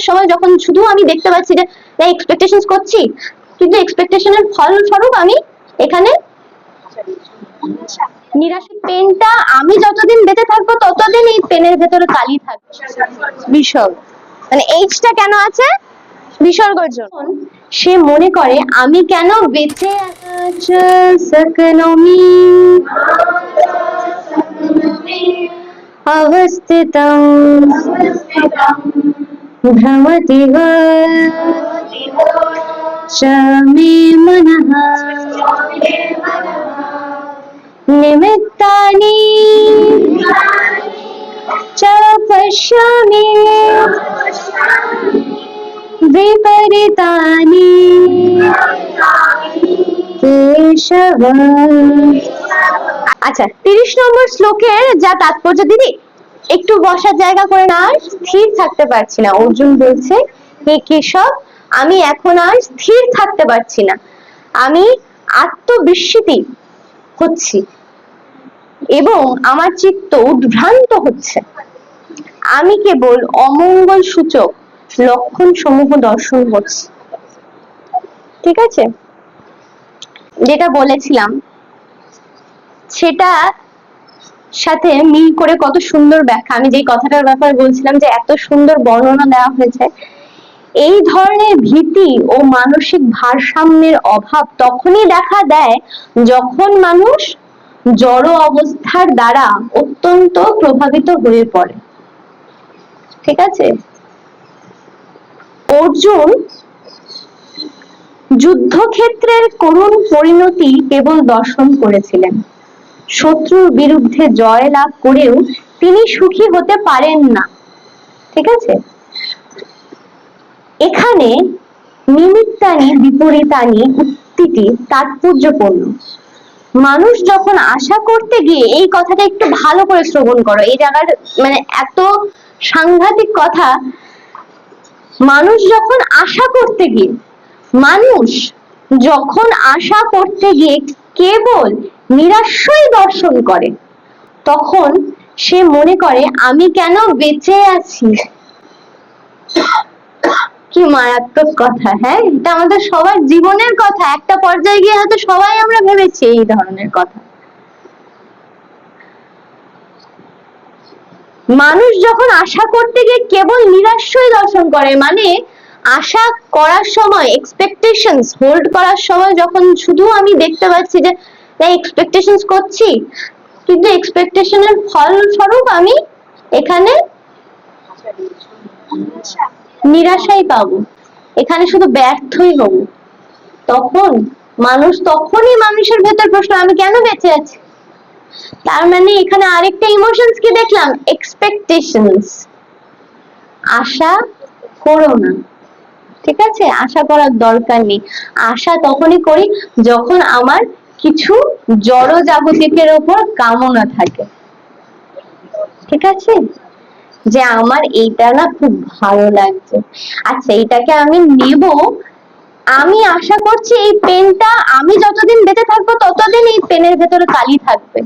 করার সময় যখন শুধু আমি দেখতে পাচ্ছি যে এক্সপেকটেশন করছি কিন্তু এক্সপেকটেশনের ফল স্বরূপ আমি এখানে নিরাশা পেনটা আমি যতদিন বেঁচে থাকব ততদিন এই পেনের ভেতরে কালি থাকবে। বিসর্গ। মানে এইচটা কেন আছে? বিসর্গর জন্য। সে মনে করে আমি কেন বেঁচে আছি সকনমি অবস্থিতম। ভ্রমতি চ মে মনঃ নিমিত্তানি চ পশ্যামি विपरीतानि কেশব আচ্ছা তিরিশ নম্বর শ্লোকের যা তাৎপর্য দিদি একটু বসার জায়গা করে না, আর স্থির থাকতে পারছি না। অর্জুন বলছে, হে কেশব, আমি এখন আর স্থির থাকতে পারছি না। আমি আত্মবিস্মৃতি হচ্ছি এবং আমার চিত্ত উদ্ভ্রান্ত হচ্ছে। আমি কেবল অমঙ্গল সূচক লক্ষণ সমূহ দর্শন করছি। ঠিক আছে? যেটা বলেছিলাম, সেটা সাথে মিল করে কত সুন্দর ব্যাখ্যা। আমি যেই কথাটার ব্যাপারে বলছিলাম যে এত সুন্দর বর্ণনা দেওয়া হয়েছে, এই ধরনের ভীতি ও মানসিক ভারসাম্যের অভাব তখনই দেখা দেয় যখন মানুষ জড় অবস্থার দ্বারা অত্যন্ত প্রভাবিত হয়ে পড়ে। ঠিক আছে? অর্জুন যুদ্ধক্ষেত্রের করুণ পরিণতি কেবল দর্শন করেছিলেন। শত্রুর বিরুদ্ধে জয় লাভ করেও তিনি সুখী হতে পারেন না। ঠিক আছে? এখানে নিমিত্তানি, বিপরীতানি উক্তিটি তাৎপর্যপূর্ণ। মানুষ যখন আশা করতে গিয়ে এই কথাটা একটু ভালো করে শ্রবণ করো, এই জায়গার মানে এত সাংঘাতিক কথা, মানুষ যখন আশা করতে গিয়ে, মানুষ যখন আশা করতে গিয়ে কেবল নিরাশই দর্শন করে। তখন সে মনে করে, আমি কেন বেঁচে আছি? কি মারাত্মক কথা হ্যাঁ? এটা আমাদের সবার জীবনের কথা। একটা পর্যায়ে গিয়ে হয়তো সবাই আমরা ভেবেছি এই ধরনের কথা। মানুষ যখন আশা করতে গিয়ে কেবল নিরাশই দর্শন করে মানে আশা করার সময় এক্সপেকটেশনস হোল্ড করার সময়, যখন শুধু আমি দেখতে পাচ্ছি যে এক্সপেকটেশনস করছি। কিন্তু এক্সপেকটেশনের ফল স্বরূপ আমি এখানে নিরাশাই পাবো। এখানে শুধু ব্যর্থই হব। তখন, মানুষ তখনই মানুষের ভেতর প্রশ্ন, আমি কেন বেঁচে আছি? তার মানে এখানে আরেকটা ইমোশনস কি দেখলাম? এক্সপেকটেশনস আশা করো না। ঠিক আছে? আশা করার দরকার নেই। আশা তখনই করি যখন আমার কিছু জড় জাগতিকের ওপর কামনা থাকে। ঠিক আছে? যে আমার এইটা না খুব ভালো লাগছে। আচ্ছা এটাকে আমি নেব। আমি আশা করছি এই পেনটা আমি যতদিন বেঁচে থাকব, ততদিন এই পেনের ভেতরে কালি থাকবে।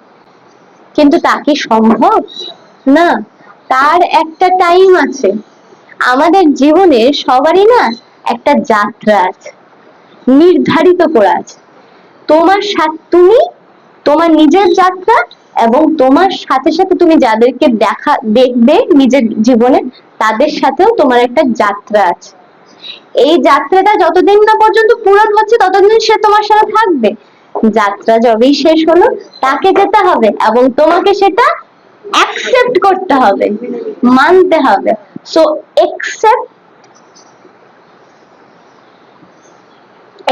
কিন্তু তা কি সম্ভব? না, তার একটা টাইম আছে। আমাদের জীবনে সবারই না একটা যাত্রা আছে। নির্ধারিত করা আছে। তোমার সাথে তুমি, তোমার নিজের যাত্রা এবং তোমার সাথে সাথে তুমি যাদেরকে দেখা, দেখবে নিজের জীবনে, তাদের সাথেও তোমার একটা যাত্রা আছে। এই যাত্রাটা যতদিন না পর্যন্ত পূরণ হচ্ছে, ততদিন সে তোমার সাথে থাকবে। যাত্রা যবেই শেষ হলো, তাকে যেতে হবে এবং তোমাকে সেটা অ্যাকসেপ্ট করতে হবে, মানতে হবে। সো একসেপ্ট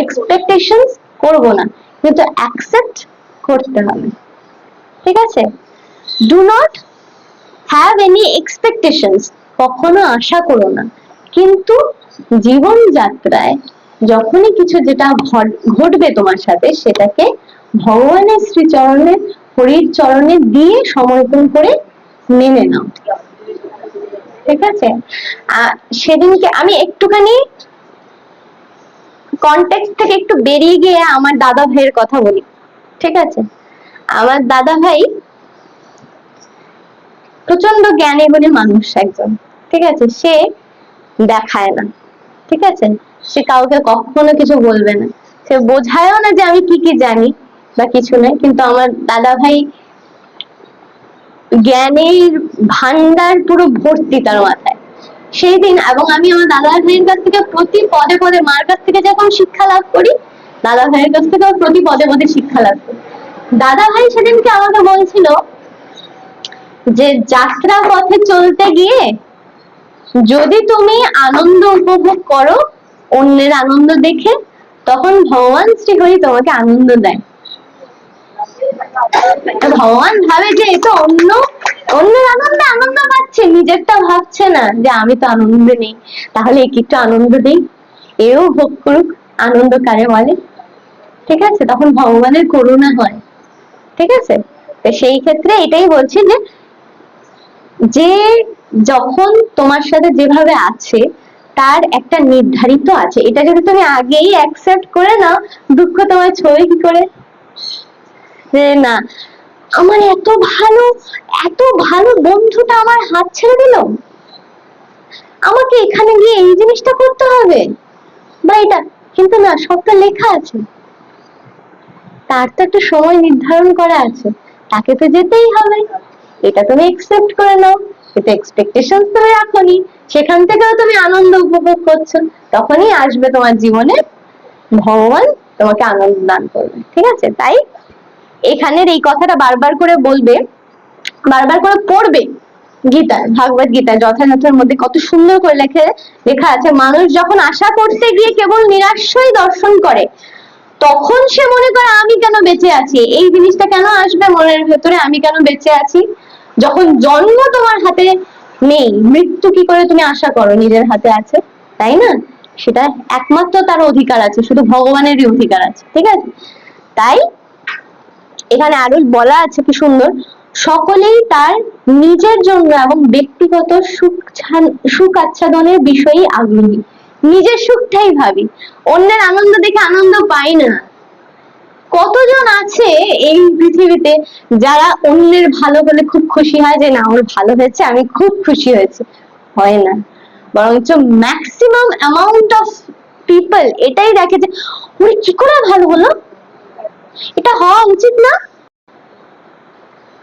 এক্সপেকটেশনস করব না। কিন্তু অ্যাকসেপ্ট করতে হবে। ঠিক আছে? Do not have any expectations কখনো আশা করো না। কিন্তু জীবন যাত্রায় যখনই কিছু যেটা ঘটবে তোমার সাথে, সেটাকে ভগবানের শ্রীচরণে, হরির চরণে দিয়ে সমর্পণ করে মেনে নাও। ঠিক আছে? সেদিনকে আমি একটুখানি কনটেক্সট থেকে একটু বেরিয়ে গিয়ে আমার দাদা ভাইয়ের কথা বলি, ঠিক আছে? আমার দাদা ভাই প্রচণ্ড জ্ঞানী গুণী মানুষ একজন, ঠিক আছে? সে দেখায় না, ঠিক আছে? সে কাউকে কখনো কিছু বলবে না। সে বোঝায়ও না যে আমি কি কি জানি বা কিছু নয় কিন্তু আমার দাদা ভাই জ্ঞানের ভান্ডার পুরো ভর্তি তার মাথায়। সেই দিন এবং আমি আমার দাদা ভাইয়ের কাছ থেকে প্রতি পদে পদে মার কাছ থেকে যখন শিক্ষা লাভ করি, দাদা ভাইয়ের কাছ থেকে প্রতি পদে পদে শিক্ষা লাভ করি। দাদা ভাই সেদিনকে আমাকে বলছিল যে যাত্রা পথে চলতে গিয়ে যদি তুমি আনন্দ উপভোগ করো, অন্যের আনন্দ দেখে, তখন ভগবান শ্রী শ্রীহরি তোমাকে আনন্দ দেয়। ভগবান ভাবে যে এটা অন্য অন্যের আনন্দে, আনন্দ পাচ্ছে, নিজেরটা ভাবছে না যে আমি তো আনন্দে নেই। তাহলে একে একটু আনন্দ দেই? এও ভোগ করুক, আনন্দ কারে বলে? ঠিক আছে, তখন ভগবানের করুণা হয়। ঠিক আছে? তো সেই ক্ষেত্রে এটাই বলছি যে যে যখন তোমার সাথে যেভাবে আছে, তার একটা নির্ধারিত আছে। এটা যদি তুমি আগেই অ্যাকসেপ্ট করে নাও, দুঃখ তোমার ছবি কি করে? যে না আমার এত ভালো এত ভালো বন্ধুটা আমার হাত ছেড়ে দিল। আমাকে এখানে গিয়ে এই জিনিসটা করতে হবে? বা এটা, কিন্তু না, সবটা লেখা আছে। তার তো একটা সময় নির্ধারণ করা আছে। তাকে তো যেতেই হবে। এটা তুমি একসেপ্ট করে নাও। এটা এক্সপেকটেশন তুমি রাখোনি সেখান থেকেও তুমি আনন্দ উপভোগ করছ। তখনই আসবে তোমার জীবনে ভগবান তোমাকে আনন্দ দান করবে। ঠিক আছে? তাই? এখানের এই কথাটা বারবার করে বলবে, বারবার করে পড়বে গীতা ভাগবত গীতা যথাযথের মধ্যে কত সুন্দর করে লেখে, লেখা আছে, মানুষ যখন আশা করতে গিয়ে কেবল নিরাশই দর্শন করে, তখন সে মনে করে, আমি কেন বেঁচে আছি? এই জিনিসটা কেন আসবে মনের ভেতরে? আমি কেন বেঁচে আছি? যখন জন্ম তোমার হাতে নেই, মৃত্যু কি করে তুমি আশা করো নিজের হাতে আছে? তাই না? সেটা একমাত্র তার অধিকার আছে, শুধু ভগবানেরই অধিকার আছে, ঠিক আছে? তাই এখানে আরও বলা আছে কি সুন্দর, সকলেই তার নিজের জন্য এবং ব্যক্তিগত সুখ সুখ আচ্ছাদনের বিষয়ে আগ্রহী। নিজের সুখটাই ভাবি, অন্যের আনন্দ দেখে আনন্দ পাই না। কতজন আছে এই পৃথিবীতে যারা অন্যের ভালো হলে খুব খুশি হয় যে না, ওর ভালো হয়েছে, আমি খুব খুশি হয়েছে? হয় না। বরঞ্চ ম্যাক্সিমাম অ্যামাউন্ট অফ পিপল এটাই দেখে যে, ওরে, কি করে ভালো হলো? এটা হওয়া উচিত না।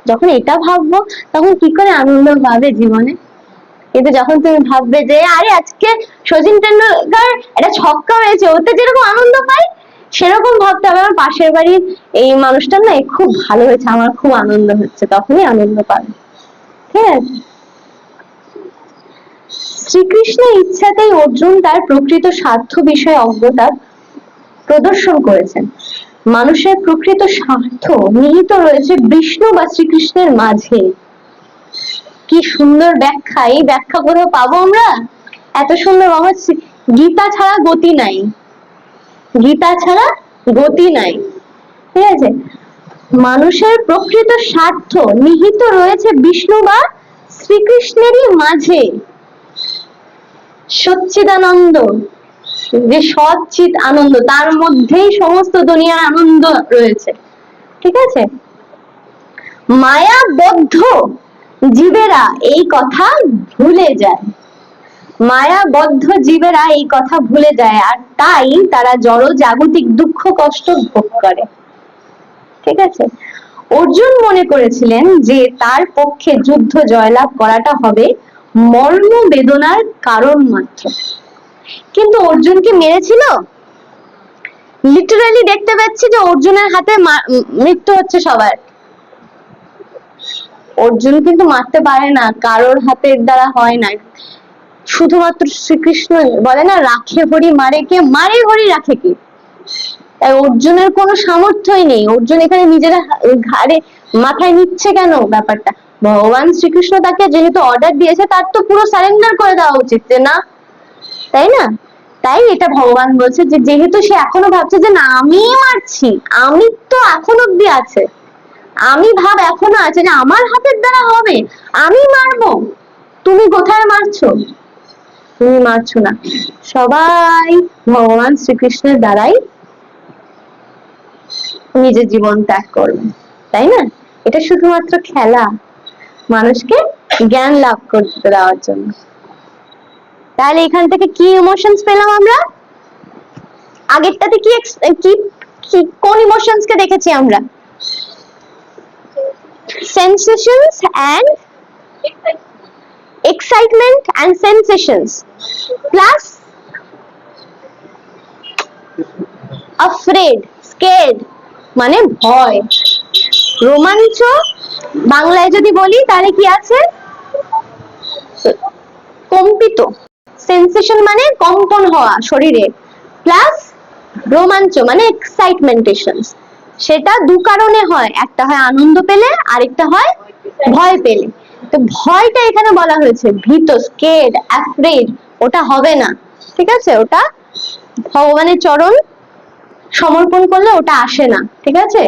যখন এটা ভাববো, তখন কি করে আনন্দ পাবে জীবনে? কিন্তু যখন তুমি ভাববে যে, আরে, আজকে সচিন টেন্ডুলকার একটা ছক্কা হয়েছে ওতে যেরকম আনন্দ পাই, সেরকম ভাবতে হবে। আমার পাশের বাড়ির এই মানুষটা না খুব ভালো হয়েছে, আমার খুব আনন্দ হচ্ছে, তখনই আনন্দ পাবে। ঠিক আছে? শ্রীকৃষ্ণের ইচ্ছাতেই অর্জুন তার প্রকৃত স্বার্থ বিষয়ে অজ্ঞতা প্রদর্শন করেছেন। মানুষের প্রকৃত স্বার্থ নিহিত রয়েছে বিষ্ণু বা শ্রীকৃষ্ণের মাঝে। কি সুন্দর ব্যাখ্যা, এই ব্যাখ্যা কোথাও পাবো আমরা? এত সুন্দর বাবা গীতা ছাড়া গতি নাই। গীতা ছাড়া গতি নাই। ঠিক আছে? মানুষের প্রকৃত স্বার্থ নিহিত রয়েছে বিষ্ণু বা শ্রীকৃষ্ণেরই মাঝে। সচ্চিদানন্দ যে সচ্চিত আনন্দ, তার মধ্যেই সমস্ত দুনিয়ার আনন্দ রয়েছে। ঠিক আছে? মায়াবদ্ধ জীবেরা এই কথা ভুলে যায়। মায়াবদ্ধ জীবেরা এই কথা ভুলে যায় আর তাই তারা জড় জাগতিক দুঃখ, কষ্ট ভোগ করে। ঠিক আছে? অর্জুন মনে করেছিলেন যে তার পক্ষে যুদ্ধ জয়লাভ করাটা হবে মর্ম বেদনার কারণ মাত্র। কিন্তু অর্জুন কি মেরেছিল? লিটারালি দেখতে পাচ্ছি যে অর্জুনের হাতে মৃত্যু হচ্ছে সবার। অর্জুন কিন্তু মারতে পারে না, কারোর হাতের দ্বারা হয় না। শুধুমাত্র শ্রীকৃষ্ণ বলে না, রাখে হরি মারে কে? মারে হরি রাখে কে? তাই অর্জুনের কোনো সামর্থ্যই নেই। অর্জুন এখানে নিজের ঘাড়ে মাথায় নিচ্ছে কেন ব্যাপারটা? ভগবান শ্রীকৃষ্ণ তাকে যেহেতু অর্ডার দিয়েছে, তার তো পুরো সারেন্ডার করে দেওয়া উচিত যে না তাই না? তাই এটা ভগবান বলছে যে, যেহেতু সে এখনও ভাবছে যে, না আমি মারছি, আমি তো এখন অব্দি আছে। আমি ভাব এখনও আছে যে, আমার হাতের দ্বারা হবে, আমি মারবো। তুমি কোথায় মারছো? তুমি মারছো না। সবাই ভগবান শ্রীকৃষ্ণের দ্বারাই নিজের জীবন ত্যাগ করবে, তাই না? এটা শুধুমাত্র খেলা, মানুষকে জ্ঞান লাভ করতে দেওয়ার জন্য। তাহলে এখান থেকে কি ইমোশনস পেলাম আমরা? আগেরটাতে কি কি কোন ইমোশনস কে দেখেছি আমরা? Excitement sensations plus afraid, scared মানে ভয়। রোমাঞ্চ, বাংলায় যদি বলি, তাহলে কি আছে? কম্পিত। সেন্সেশন মানে কম্পন হওয়া শরীরে প্লাস রোমাঞ্চ মানে এক্সাইটমেন্টেশন সেটা দু কারণে হয়, একটা হয় আনন্দ পেলে, আরেকটা হয় ভয় পেলে। তো ভয়টা এখানে বলা হয়েছে, ভীত স্কেড অ্যাফ্রেড ওটা হবে না। ঠিক আছে? ওটা ভগবানের চরণ সমর্পণ করলে ওটা আসে না। ঠিক আছে?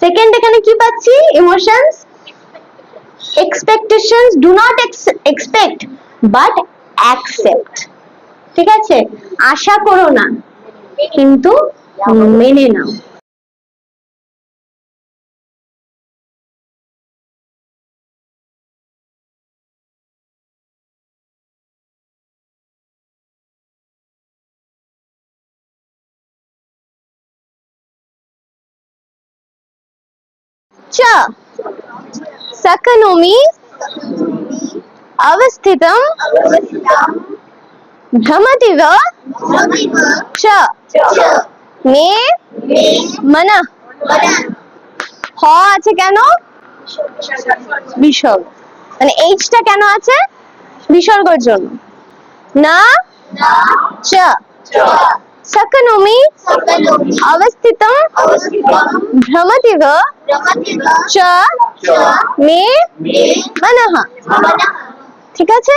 সেকেন্ড এখানে কি পাচ্ছি? Emotions expectations not ex- expect, but accept ঠিক আছে আশা করো না কিন্তু মেনে নাও च सकनोमि अवस्थितं भ्रमतिव च মে মানা হ আছে কেন বিসর্গ মানে এইচটা কেন আছে বিসর্গর জন্য না চ সকনোমি অবস্থিতম ভ্রমতিব চ মে মনঃ ঠিক আছে?